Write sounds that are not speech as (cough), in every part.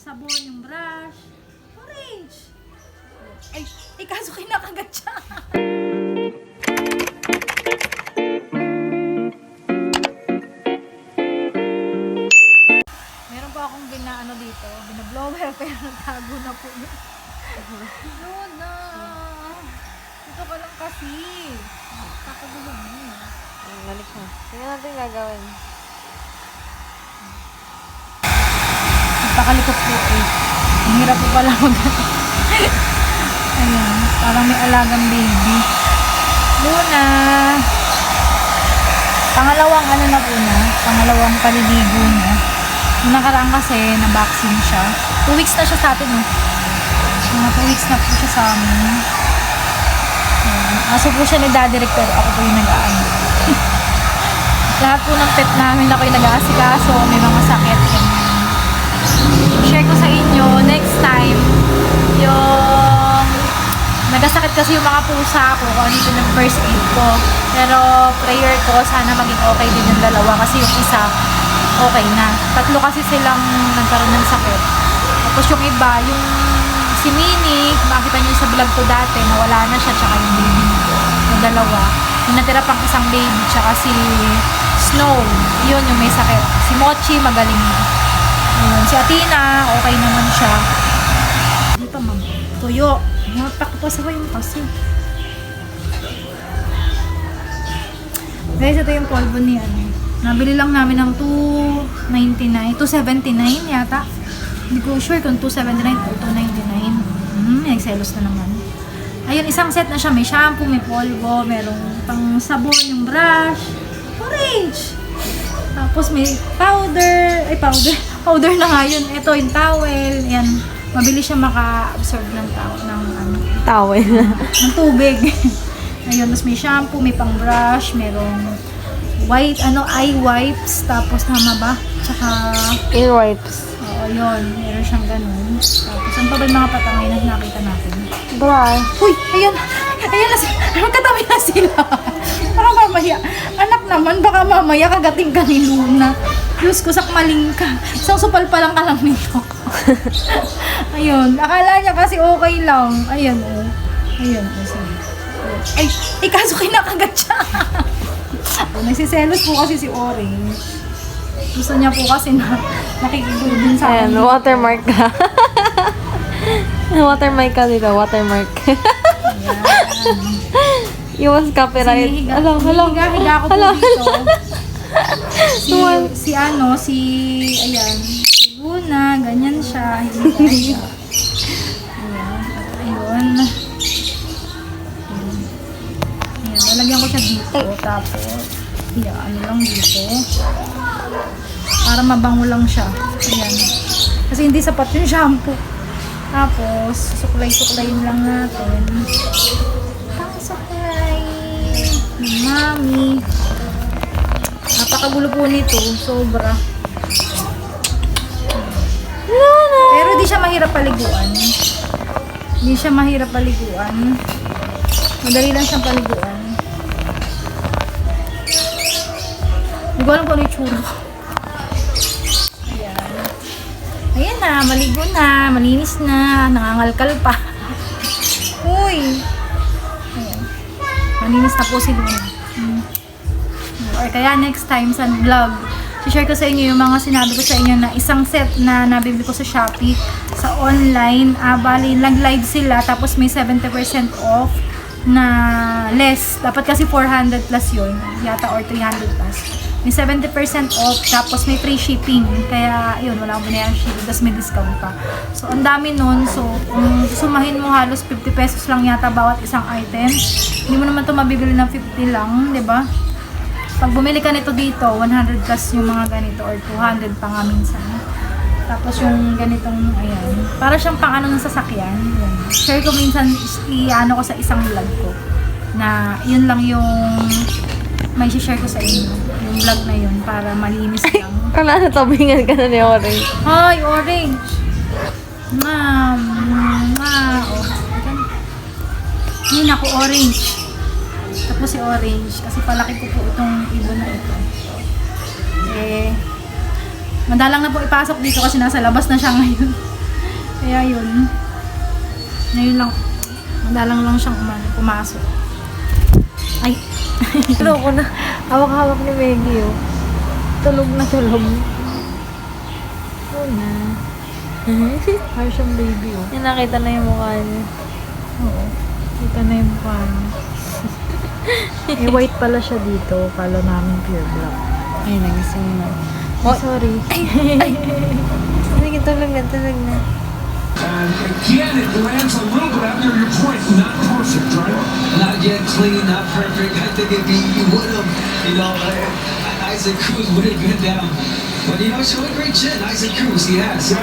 sabon, yung brush. Orange. Ay, eh kaso kinakagat siya. Meron pa akong binaano dito, binablower, (laughs) pero nagtago na po yun. Yun na. Dito ka lang kasi. Kakagulo mo. Balik mo. Tingnan natin gagawin. Napakalikot po eh. Ang hirap po pala mag (laughs) Ayan, parang may alagang baby. Luna! Pangalawang ano na po na, pangalawang paliligo niya. Yung nakaraan kasi, na-vaccine siya. Two weeks na siya sa atin eh. Mga two weeks na po siya sa amin. Aso po siya ni Daddy Rick, pero ako po yung nag-aano. (laughs) Lahat po ng pet namin ako yung nag-aasikaso, may mga sakit. Share ko sa inyo next time yung nagasakit kasi yung mga pusa ko kung ano yung first aid ko. Pero prayer ko sana maging okay din yung dalawa kasi yung isa okay na. Tatlo kasi silang nagkaroon ng sakit. Tapos yung iba yung si Mini makita niyo sa vlog ko dati nawala na siya tsaka yung baby yung dalawa. Yung natira pang isang baby tsaka si Snow yun yung may sakit. Si Mochi magaling na si Athena, okay naman siya. Hindi pa, ma'am. Tuyo. Natakpas ako yung kasi. Guys, ito yung polvo ni ano. Nabili lang namin ng 299, 279 yata. Hindi ko sure kung 279 o 299. Hmm, may selos na naman. Ayun, isang set na siya. May shampoo, may polvo, merong pang sabon, yung brush. Orange! Tapos may powder, ay powder, (laughs) powder na nga yun. Ito yung towel, yan. Mabilis siya maka-absorb ng towel, ng ano, Towel. (laughs) ng tubig. Ayun, tapos may shampoo, may pang brush, merong white, ano, eye wipes, tapos tama ba? Tsaka, Ear wipes. oo, yun, meron siyang ganun. Tapos, ano pa ba yung mga patangay na nakita natin? Brush. Uy, ayan, ayan na sila, (laughs) magkatabi na sila. Baka mamaya, anak naman, baka mamaya kagating ka ni Luna. Diyos ko, sakmaling ka. Isang supal pa lang ka lang nito. (laughs) Ayun, akala niya kasi okay lang. Ayun, oh. Ayun, oh. Ay, eh, kaso kinakagat siya. (laughs) Nagsiselos po kasi si Orange. Gusto niya po kasi na nakikigulo din sa Ayan, akin. watermark ka. (laughs) watermark ka dito, watermark. Iwas copyright. Hinihiga, Hello, hello. hinihiga, higa ko po dito. Si, si ano, si, ayan, si Luna, ganyan siya, hinihiga siya. (laughs) Ayan, at ayun. Ayan, lalagyan ko siya dito, tapos, iya, ano lang dito. Para mabango lang siya. Ayan. Kasi hindi sapat yung shampoo. Tapos, suklay-suklayin lang natin. Ni Mami. Napakagulo po nito. Sobra. Pero di siya mahirap paliguan. Hindi siya mahirap paliguan. Madali lang siyang paliguan. Hindi ko alam kung ano yung tsura ko. Ayan. Ayan na, maligo na, malinis na, nangangalkal pa. (laughs) Uy! Ayan. Malinis na po si Luna. Hmm. Or kaya next time sa vlog, share ko sa inyo yung mga sinabi ko sa inyo na isang set na nabibili ko sa Shopee sa online. Ah, bali, nag-live sila tapos may 70% off na less. Dapat kasi 400 plus yun. Yata or 300 plus. May 70% off tapos may free shipping. Kaya yun, wala akong binayaran shipping tapos may discount pa. So, ang dami nun. So, kung sumahin mo halos 50 pesos lang yata bawat isang item. Hindi mo naman to mabibili ng 50 lang, di ba? Pag bumili ka nito dito, 100 plus yung mga ganito or 200 pa nga minsan. Tapos yung ganitong, ayan, para siyang pang ano ng sasakyan. Yan. Share ko minsan, i-ano ko sa isang vlog ko. Na yun lang yung may share ko sa inyo. Yung vlog na yun para malinis lang. (laughs) Kala na tabingan ka na ni Orange. Hi, orange! Ma'am! Ma! Oh. Yun ako, orange. Tapos si orange. Kasi palaki ko po itong ibon na ito. Eh, madalang na po ipasok dito kasi nasa labas na siya ngayon. (laughs) Kaya yun. Ngayon lang, madalang lang siyang pumasok. Ay, (laughs) Ano ko na? Hawak-hawak ni Maggie, oh. Tulog na tulog. Oo na. parang siyang baby oh. Yan, nakita na yung mukha niya. Oo. Kita na yung mukha niya. (laughs) eh, white pala siya dito. Kala namin pure black. Ay, nagising na. Oh, sorry. (laughs) Sige, tulog na, tulog na. And again, it lands a little bit after your point. Not perfect, right? Not yet clean, not perfect. I think if he, he would have, you know, uh, Isaac Cruz would have been down. But you know, showing a great chin, Isaac Cruz, he has. Yeah.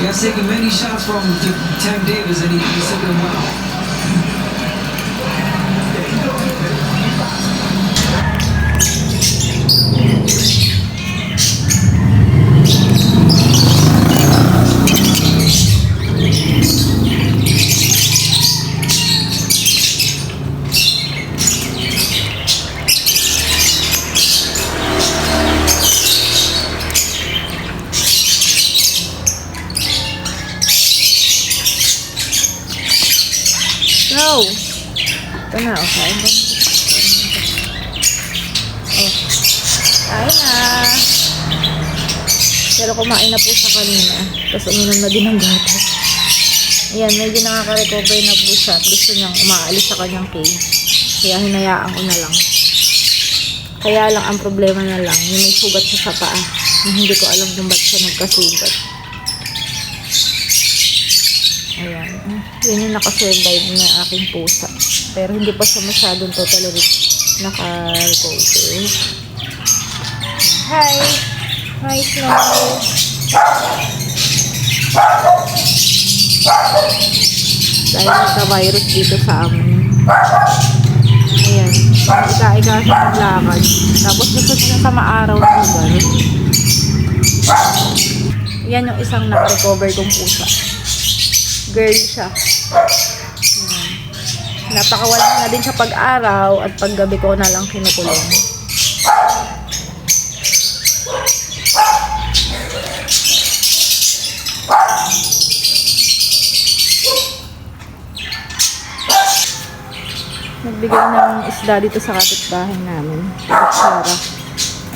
He has taken many shots from T- Tank Davis, and he, he's taken them well. No! Ito na, oh. Kain ba? Oh. Kain na. Pero kumain na po siya kanina. Tapos uminom na din ng gatas. Ayan, medyo nakaka-recover na po siya. At gusto niyang umaalis sa kanyang cage. Kaya hinayaan ko na lang. Kaya lang ang problema na lang, yung may sugat siya sa paa. Hindi ko alam kung ba't siya nagkasugat. Ayan. Yun yung nakasurvive na aking pusa. Pero hindi pa siya masyadong totally naka-recover. Hi! Hi, Snow! Dahil nagka-virus dito sa amin. Ayan. Ika-ika siya maglakad. Tapos gusto siya sa maaraw na lugar. Yan yung isang naka-recover kong pusa girl siya. Ayan. Napakawala na din siya pag-araw at paggabi ko na lang kinukulong. Nagbigay ng isda dito sa kapitbahay namin. Kutsara.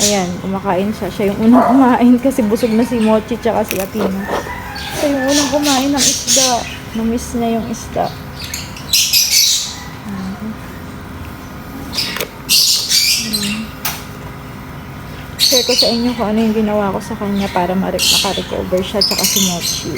Ayan, kumakain siya. Siya yung unang kumain kasi busog na si Mochi tsaka si Athena. Siya yung unang kumain ng isda. Namiss niya yung isda. Share ko sa inyo kung ano yung ginawa ko sa kanya para ma- makarecover siya tsaka si Mochi.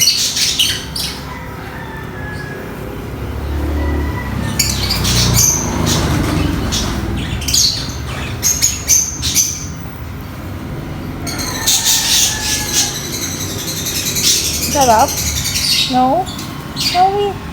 that up? No? We?